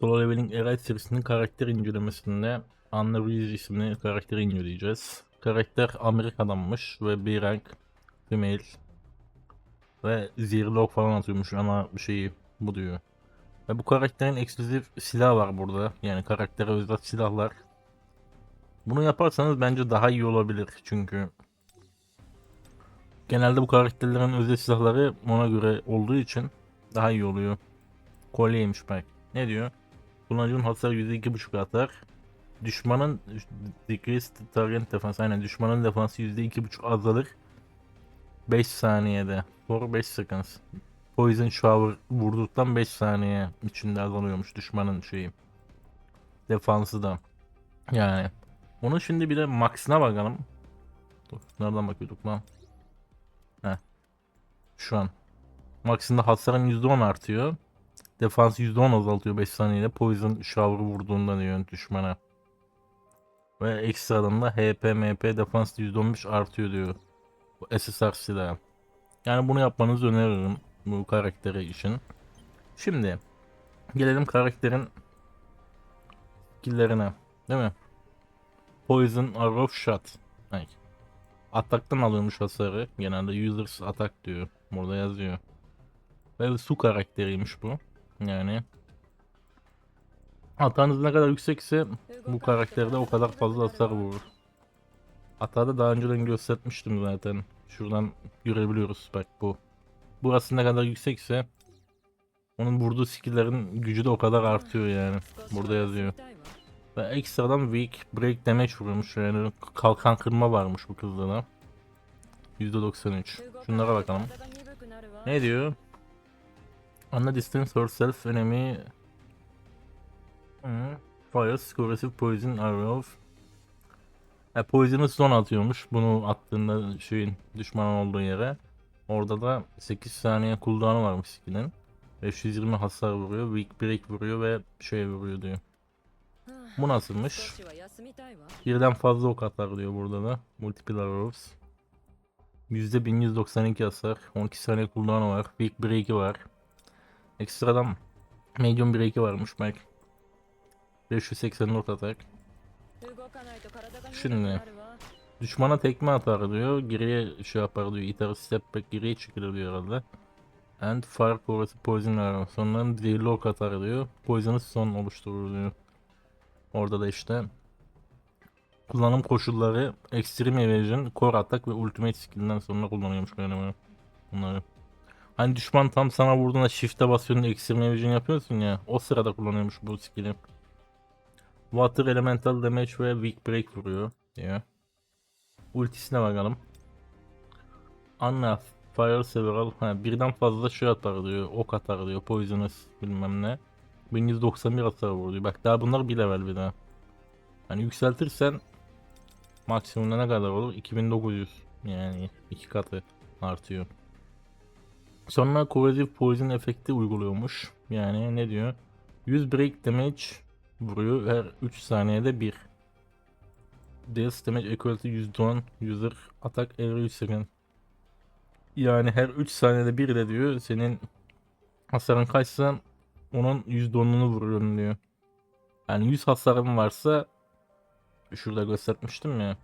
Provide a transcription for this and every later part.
Solo Leveling Eray serisinin karakter incelemesinde Anna Ruiz isimli karakteri inceleyeceğiz. Karakter Amerika'danmış ve bir rank female ve zehirli falan atıyormuş bir şeyi bu diyor. Ve bu karakterin ekskluzif silahı var burada. Yani karaktere özel silahlar. Bunu yaparsanız bence daha iyi olabilir çünkü genelde bu karakterlerin özel silahları ona göre olduğu için daha iyi oluyor. Kolyeymiş bak. Ne diyor? Kullanıcının hasar %2.5 atar. Düşmanın decreased target defense aynen düşmanın defansı %2.5 azalır. 5 saniyede. For 5 seconds. Poison shower vurduktan 5 saniye içinde azalıyormuş düşmanın şeyi. Defansı da. Yani. Onun şimdi bir de max'ına bakalım. Dur, nereden bakıyorduk lan? Heh. Şu an. Max'ında hasarın %10 artıyor. Defans %10 azaltıyor 5 saniyede. Poison shower vurduğunda diyor düşmana. Ve ekstradan da HP, MP defans %15 artıyor diyor. Bu SSR silahı. Yani bunu yapmanızı öneririm bu karakteri için. Şimdi gelelim karakterin skill'lerine. Değil mi? Poison Arrow Shot. Ay. Ataktan alıyormuş hasarı. Genelde users atak diyor. Burada yazıyor. Ve su karakteriymiş bu. Yani Hatanız ne kadar yüksekse bu karakterde o kadar fazla hasar vurur. Hatta daha önceden göstermiştim zaten. Şuradan görebiliyoruz bak bu. Burası ne kadar yüksekse onun vurduğu skill'lerin gücü de o kadar artıyor yani. Burada yazıyor. Ve ekstradan weak break damage vuruyormuş yani kalkan kırma varmış bu kızda da. %93. Şunlara bakalım. Ne diyor? Anna distance herself enemy Hı. Fires corrosive poison arrow. E, poison'ı son atıyormuş. Bunu attığında şeyin düşmanın olduğu yere. Orada da 8 saniye cooldown'u varmış skill'in. 520 hasar vuruyor, weak break vuruyor ve şey vuruyor diyor. Bu nasılmış? Birden fazla ok atar diyor burada da. Multiple arrows. %1192 hasar. 12 saniye cooldown'u var. Weak break'i var. Ekstradan medium break'i varmış belki. 580 not atak. Şimdi düşmana tekme atar diyor. Geriye şey yapar diyor. İtar step back geriye çekilir diyor herhalde. And fire force poison arrow. Sonra zehirli ok atar diyor. Poison'ı son oluşturur diyor. Orada da işte kullanım koşulları Extreme Evasion, Core Attack ve Ultimate skill'den sonra kullanıyormuş galiba bunları. Hani düşman tam sana vurduğunda shift'e basıyorsun Extreme Evasion yapıyorsun ya o sırada kullanıyormuş bu skill'i. Water Elemental Damage ve Weak Break vuruyor diyor. Ultisine bakalım. Anna Fire Several ha, birden fazla şey atar diyor. Ok atar diyor. Poisonous bilmem ne. 1191 hasar vuruyor. Bak daha bunlar bir level bir daha. Hani yükseltirsen maksimumda ne kadar olur? 2900 yani iki katı artıyor. Sonra Corrosive Poison efekti uyguluyormuş. Yani ne diyor? 100 break damage vuruyor her 3 saniyede bir. Death damage equal to %10 user attack every 3 second. Yani her 3 saniyede bir de diyor senin hasarın kaçsa onun %10'unu vuruyorum diyor. Yani 100 hasarın varsa şurada göstermiştim ya.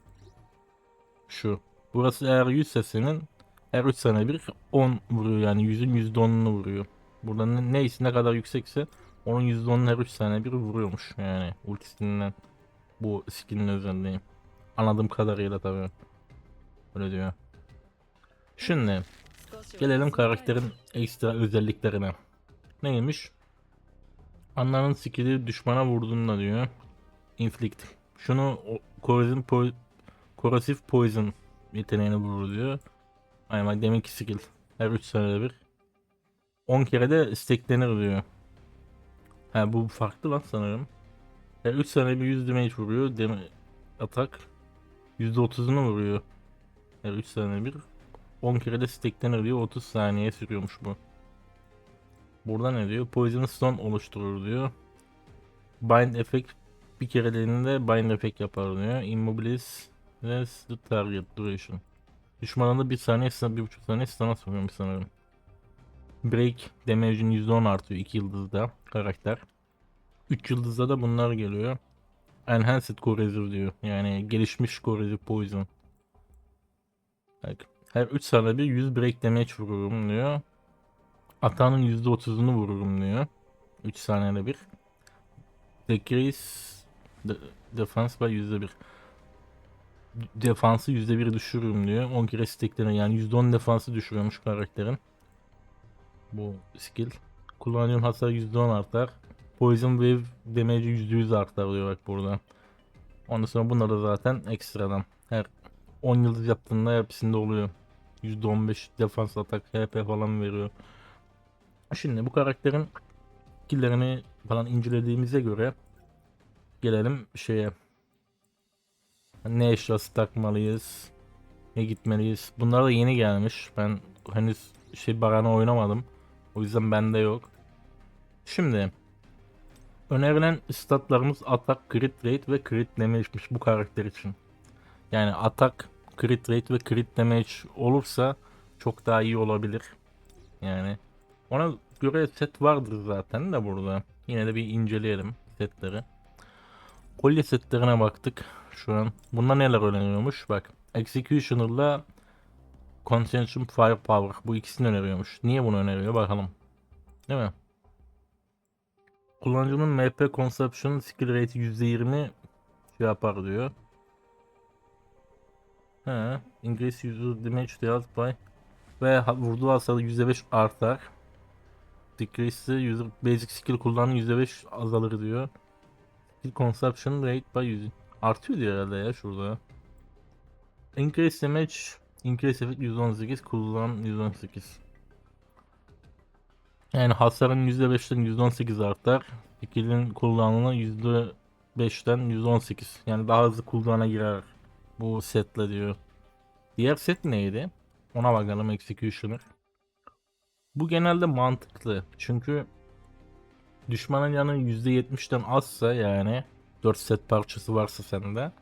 Şu. Burası eğer 100 ise senin her 3 saniye bir 10 vuruyor yani 100'ün %10'unu vuruyor. Burada ne, neyse ne kadar yüksekse onun %10'unu her 3 saniye bir vuruyormuş yani ultisinden bu skinin özelliği. Anladığım kadarıyla tabii. Öyle diyor. Şimdi gelelim karakterin ekstra özelliklerine. Neymiş? Anna'nın skill'i düşmana vurduğunda diyor. Inflict. Şunu corrosive, po corrosive poison yeteneğini vurur diyor. Aynen deminki skill. Her 3 saniyede bir. 10 kere de stacklenir diyor. Ha bu farklı lan sanırım. Her 3 saniye bir 100 damage vuruyor. Dem atak %30'unu vuruyor. Her 3 saniye bir. 10 kere de stacklenir diyor. 30 saniye sürüyormuş bu. Burada ne diyor? Poison Stone oluşturur diyor. Bind Effect bir kereliğinde Bind Effect yapar diyor. Immobilize the target duration. Düşmanında bir saniye, bir buçuk saniye stana sokuyormuş sanırım. Break damage'in %10 artıyor 2 yıldızda karakter. 3 yıldızda da bunlar geliyor. Enhanced Corrosive diyor. Yani gelişmiş Corrosive Poison. Her 3 saniye bir 100 break damage vururum diyor. Atağının %30'unu vururum diyor. 3 saniyede bir. Decrease de, defense by %1. Defansı %1 düşürürüm diyor. 10 kere stacklenir yani %10 defansı düşürüyormuş karakterin. Bu skill. Kullanıcının hasarı %10 artar. Poison Wave damage'i %100 artar diyor bak burada. Ondan sonra bunlar da zaten ekstradan. Her 10 yıldız yaptığında hepsinde oluyor. %15 defans atak HP falan veriyor. Şimdi bu karakterin skill'lerini falan incelediğimize göre gelelim şeye. Ne eşyası takmalıyız? Ne gitmeliyiz? Bunlar da yeni gelmiş. Ben henüz şey barana oynamadım. O yüzden bende yok. Şimdi önerilen statlarımız atak, crit rate ve crit damage'miş bu karakter için. Yani atak, crit rate ve crit damage olursa çok daha iyi olabilir. Yani ona göre set vardır zaten de burada. Yine de bir inceleyelim setleri. Kolye setlerine baktık şu an. Bunda neler öneriyormuş? Bak. Executioner'la Concentration Firepower. Bu ikisini öneriyormuş. Niye bunu öneriyor bakalım. Değil mi? Kullanıcının MP Consumption Skill Rate %20 şey yapar diyor. He. Increase user damage dealt by ve vurduğu hasarı %5 artar. Decrease user basic skill kullanımı %5 azalır diyor. Skill consumption rate by 100. Artıyor diyor herhalde ya şurada. Increase damage, increase effect 118, kullan 118. Yani hasarın %5'ten %18 artar. Skill'in kullanımı %5'ten %18. Yani daha hızlı kullanıma girer bu setle diyor. Diğer set neydi? Ona bakalım Executioner. Bu genelde mantıklı. Çünkü düşmanın yanı %70'den azsa yani 4 set parçası varsa sende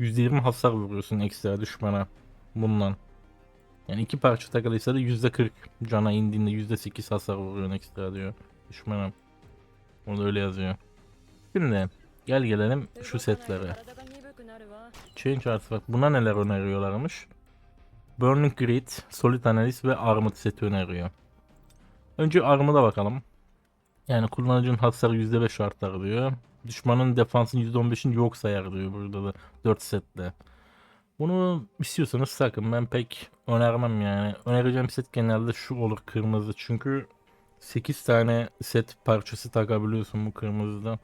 %20 hasar vuruyorsun ekstra düşmana bundan. Yani iki parça takılıysa da %40 cana indiğinde %8 hasar vuruyorsun ekstra diyor düşmana. Orada öyle yazıyor. Şimdi gel gelelim şu setlere. Change Artifact. Buna neler öneriyorlarmış? Burning Grid, Solid Analysis ve Armor seti öneriyor. Önce Armor'a bakalım. Yani kullanıcının hasarı %5 artar diyor. Düşmanın defansın %15'ini yok sayar diyor burada da 4 setle. Bunu istiyorsanız sakın ben pek önermem yani. Önereceğim set genelde şu olur kırmızı. Çünkü 8 tane set parçası takabiliyorsun bu kırmızıda.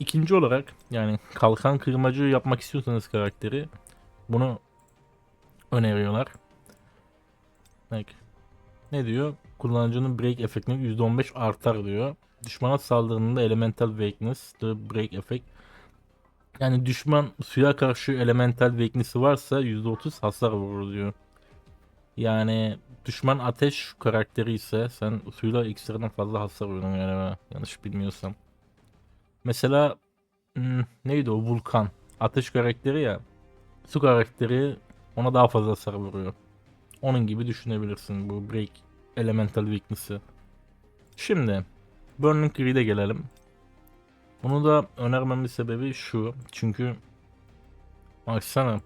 İkinci olarak yani kalkan kırmacı yapmak istiyorsanız karakteri bunu öneriyorlar. Bak. Ne diyor? Kullanıcının break efektini %15 artar diyor. Düşmana saldırdığında elemental weakness, the break effect. Yani düşman suya karşı elemental weakness'i varsa %30 hasar vurur diyor. Yani düşman ateş karakteri ise sen suyla ekstradan fazla hasar vuruyorsun ben yanlış bilmiyorsam. Mesela hmm, neydi o vulkan ateş karakteri ya su karakteri ona daha fazla hasar vuruyor. Onun gibi düşünebilirsin bu break elemental weakness'ı. Şimdi Burning Grid'e gelelim. Bunu da önermemin sebebi şu. Çünkü baksana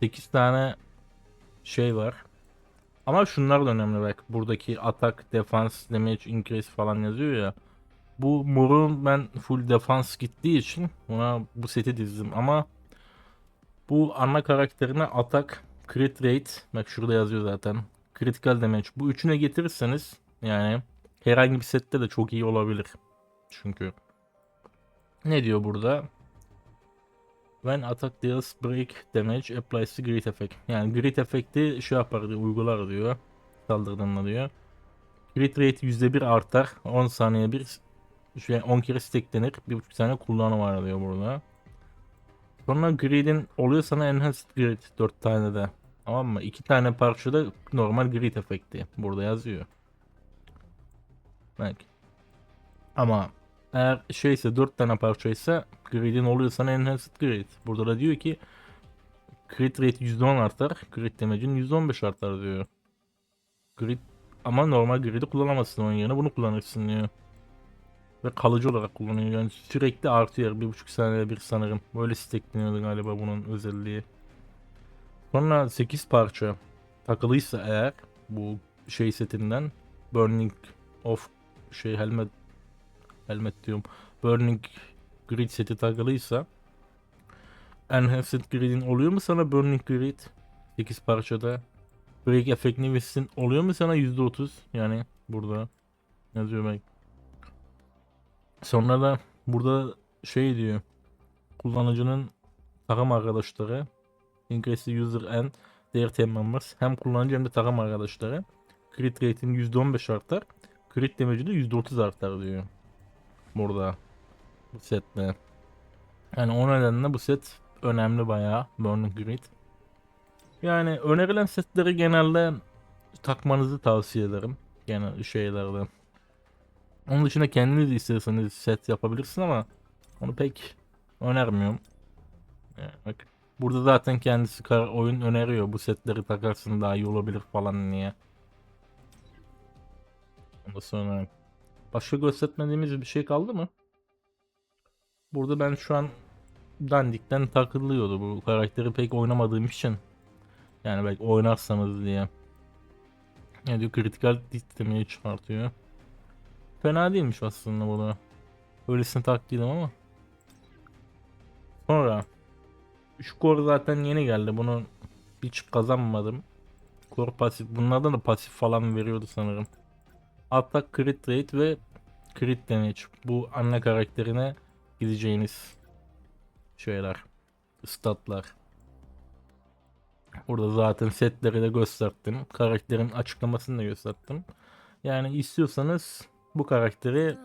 8 tane şey var. Ama şunlar da önemli bak. Buradaki atak, defans, damage increase falan yazıyor ya. Bu morun ben full defans gittiği için buna bu seti dizdim ama bu ana karakterine atak, crit rate bak şurada yazıyor zaten. Critical damage. Bu üçüne getirirseniz yani herhangi bir sette de çok iyi olabilir. Çünkü ne diyor burada? When attack deals break damage applies to grit effect. Yani grit efekti şey yapar diyor, uygular diyor. Saldırdığında diyor. Grit rate %1 artar. 10 saniye bir şey 10 kere stacklenir. 1.5 saniye kullanım var diyor burada. Sonra grid'in oluyor sana enhanced grid 4 tane de. Tamam mı? 2 tane parçada normal grid efekti. Burada yazıyor. Bak. Ama eğer şeyse 4 tane parçaysa grid'in oluyor sana enhanced grid. Burada da diyor ki crit rate %10 artar. Crit damage'in %15 artar diyor. Grid ama normal grid'i kullanamazsın onun yerine bunu kullanırsın diyor. Ve kalıcı olarak kullanıyor. Yani sürekli artıyor. Bir buçuk saniyede bir sanırım. Böyle stekleniyordu galiba bunun özelliği. Sonra 8 parça takılıysa eğer bu şey setinden Burning of şey helmet helmet diyorum. Burning Grid seti takılıysa Enhanced Grid'in oluyor mu sana Burning Grid 8 parçada? Break Effectiveness'in oluyor mu sana %30? Yani burada yazıyor bak. Sonra da burada şey diyor. Kullanıcının takım arkadaşları Increase user and their team hem kullanıcı hem de takım arkadaşları crit rate'in %15 artar. Crit damage'i de %30 artar diyor. Burada. Bu setle. Yani o nedenle bu set önemli bayağı. Burning Grid. Yani önerilen setleri genelde takmanızı tavsiye ederim. Genel şeylerde. Onun dışında kendiniz isterseniz set yapabilirsin ama onu pek önermiyorum. Yani bak burada zaten kendisi oyun öneriyor bu setleri takarsın daha iyi olabilir falan diye. Ondan sonra başka göstermediğimiz bir şey kaldı mı? Burada ben şu an dandikten takılıyordu bu karakteri pek oynamadığım için. Yani belki oynarsanız diye. Ne diyor kritikal ditlemeyi çıkartıyor. Fena değilmiş aslında bu da. Öylesine taktıydım ama. Sonra şu kor zaten yeni geldi. Bunu hiç kazanmadım. Kor pasif. Bunlardan da pasif falan veriyordu sanırım. Attack crit rate ve crit damage. Bu anne karakterine gideceğiniz şeyler. Statlar. Burada zaten setleri de gösterdim. Karakterin açıklamasını da gösterdim. Yani istiyorsanız bu karakteri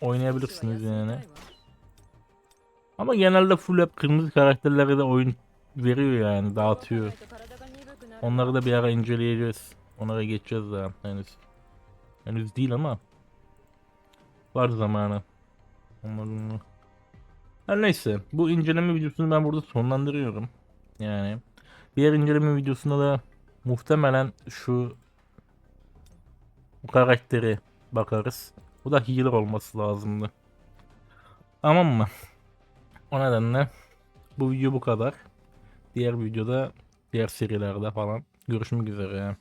oynayabilirsiniz yani. Ama genelde full hep kırmızı karakterlere de oyun veriyor yani dağıtıyor. Onları da bir ara inceleyeceğiz. Onlara geçeceğiz daha henüz. Henüz değil ama var zamanı. Onların... Her neyse bu inceleme videosunu ben burada sonlandırıyorum. Yani diğer inceleme videosunda da muhtemelen şu karakteri bakarız. Bu da healer olması lazımdı. Tamam mı? O nedenle bu video bu kadar. Diğer videoda diğer serilerde falan görüşmek üzere.